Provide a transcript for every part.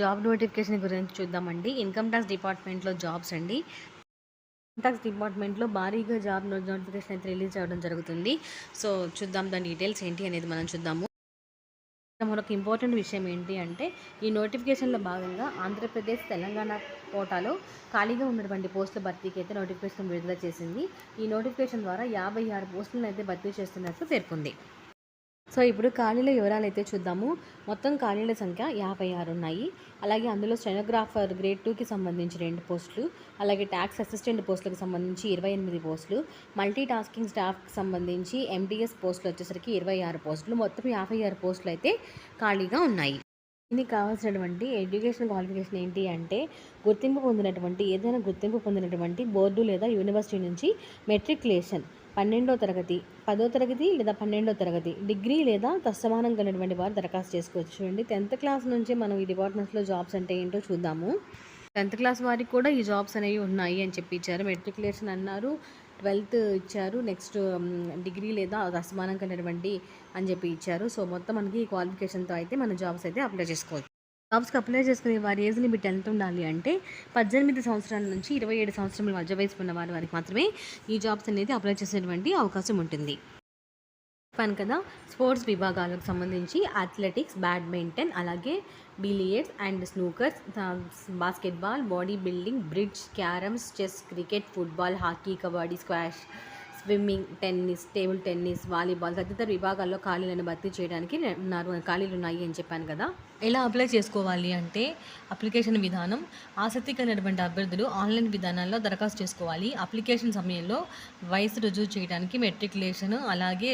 Job notification గురించి చూద్దామండి. Income tax డిపార్ట్మెంట్లో జాబ్స్ అండి. ఇన్కమ్ ట్యాక్స్ డిపార్ట్మెంట్లో భారీగా జాబ్ నోటిఫికేషన్ అయితే రిలీజ్ అవ్వడం జరుగుతుంది. సో చూద్దాం దాని డీటెయిల్స్ ఏంటి అనేది మనం చూద్దాము. మరొక ఇంపార్టెంట్ విషయం ఏంటి అంటే ఈ నోటిఫికేషన్లో భాగంగా ఆంధ్రప్రదేశ్ తెలంగాణ కోటాలో ఖాళీగా ఉన్నటువంటి పోస్టుల భర్తీకి అయితే నోటిఫికేషన్ విడుదల చేసింది. ఈ నోటిఫికేషన్ ద్వారా యాభై ఆరు పోస్టులను అయితే భర్తీ చేస్తున్నట్లు పేర్కొంది. సో ఇప్పుడు ఖాళీల వివరాలు అయితే చూద్దాము. మొత్తం ఖాళీల సంఖ్య యాభై ఆరు ఉన్నాయి. అలాగే అందులో స్టెనోగ్రాఫర్ గ్రేడ్ టూకి సంబంధించి రెండు పోస్టులు అలాగే ట్యాక్స్ అసిస్టెంట్ పోస్టులకు సంబంధించి ఇరవై ఎనిమిది పోస్టులు మల్టీ టాస్కింగ్ స్టాఫ్కి సంబంధించి ఎంటీఎస్ పోస్టులు వచ్చేసరికి ఇరవై ఆరు పోస్టులు. మొత్తం యాభై ఆరు పోస్టులు అయితే ఖాళీగా ఉన్నాయి. దీనికి కావాల్సినటువంటి ఎడ్యుకేషన్ క్వాలిఫికేషన్ ఏంటి అంటే గుర్తింపు పొందినటువంటి ఏదైనా గుర్తింపు పొందినటువంటి బోర్డు లేదా యూనివర్సిటీ నుంచి మెట్రికులేషన్ పన్నెండో తరగతి పదో తరగతి లేదా పన్నెండో తరగతి డిగ్రీ లేదా తత్సమానం కలిగినటువంటి వారు దరఖాస్తు చేసుకోవచ్చు. చూడండి టెన్త్ క్లాస్ నుంచి మనం ఈ డిపార్ట్మెంట్స్లో జాబ్స్ అంటే ఏంటో చూద్దాము. టెన్త్ క్లాస్ వారికి కూడా ఈ జాబ్స్ అనేవి ఉన్నాయి అని చెప్పి ఇచ్చారు. మెట్రికులేషన్ అన్నారు. ట్వెల్త్ ఇచ్చారు. నెక్స్ట్ డిగ్రీ లేదా అసమానం కలిగినటువంటి అని చెప్పి ఇచ్చారు. సో మొత్తం మనకి ఈ క్వాలిఫికేషన్తో అయితే మన జాబ్స్ అయితే అప్లై చేసుకోవచ్చు. జాబ్స్కి అప్లై చేసుకునే వారి ఏజ్ లిమిట్ ఎంత ఉండాలి అంటే పద్దెనిమిది సంవత్సరాల నుంచి ఇరవై ఏడు సంవత్సరాల మధ్య వయసు ఉన్న వారి వారికి మాత్రమే ఈ జాబ్స్ అనేది అప్లై చేసేటువంటి అవకాశం ఉంటుంది. చెప్పాను కదా స్పోర్ట్స్ విభాగాలకు సంబంధించి అథ్లెటిక్స్ బ్యాడ్మింటన్ అలాగే billiards and snookers basketball body building bridge carroms chess cricket football hockey kabaddi squash swimming tennis table tennis volleyball తదితర విభాగాల్లో ఖాళీలను భర్తీ చేయడానికి ఉన్నారు. ఖాళీలు ఉన్నాయి అని చెప్పాను కదా. ఎలా అప్లై చేసుకోవాలి అంటే అప్లికేషన్ విధానం ఆసక్తి కలిగినటువంటి అభ్యర్థులు ఆన్లైన్ విధానాల్లో దరఖాస్తు చేసుకోవాలి. అప్లికేషన్ సమయంలో వయసు రుజువు చేయడానికి మెట్రికులేషన్ అలాగే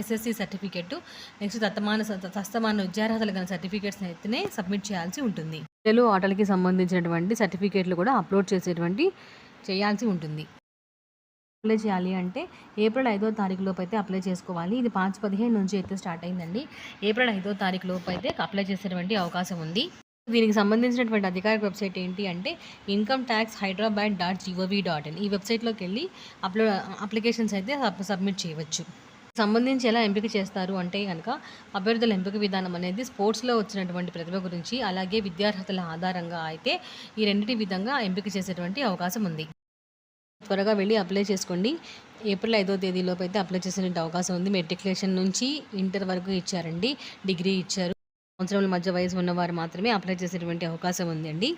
ఎస్ఎస్సి సర్టిఫికెట్ నెక్స్ట్ తత్తమాన తస్తమాన విద్యార్హతలు గల సర్టిఫికేట్స్ అయితేనే సబ్మిట్ చేయాల్సి ఉంటుంది. పిల్లలు ఆటలకి సంబంధించినటువంటి సర్టిఫికేట్లు కూడా అప్లోడ్ చేసేటువంటి చేయాల్సి ఉంటుంది. అప్లై చేయాలి అంటే ఏప్రిల్ ఐదో తారీఖు లోపు అయితే అప్లై చేసుకోవాలి. ఇది పాంచ్ పదిహేను నుంచి అయితే స్టార్ట్ అయిందండి. ఏప్రిల్ ఐదో తారీఖు లోపు అయితే అప్లై చేసేటువంటి అవకాశం ఉంది. దీనికి సంబంధించినటువంటి అధికారిక వెబ్సైట్ ఏంటి అంటే income tax Hyderabad dot gov dot in ఈ వెబ్సైట్లోకి వెళ్ళి అప్లో అప్లికేషన్స్ అయితే సబ్- సబ్మిట్ చేయవచ్చు. సంబంధించి ఎలా ఎంపిక చేస్తారు అంటే కనుక అభ్యర్థుల ఎంపిక విధానం అనేది స్పోర్ట్స్లో వచ్చినటువంటి ప్రతిభ గురించి అలాగే విద్యార్హతల ఆధారంగా అయితే ఈ రెండింటి విధంగా ఎంపిక చేసేటువంటి అవకాశం ఉంది. త్వరగా వెళ్ళి అప్లై చేసుకోండి. ఏప్రిల్ ఐదో తేదీలోపు అయితే అప్లై చేసే అవకాశం ఉంది. మెట్రికులేషన్ నుంచి ఇంటర్ వరకు ఇచ్చారండి. డిగ్రీ ఇచ్చారు. సంవత్సరంలో మధ్య వయసు ఉన్నవారు మాత్రమే అప్లై చేసేటువంటి అవకాశం ఉందండి.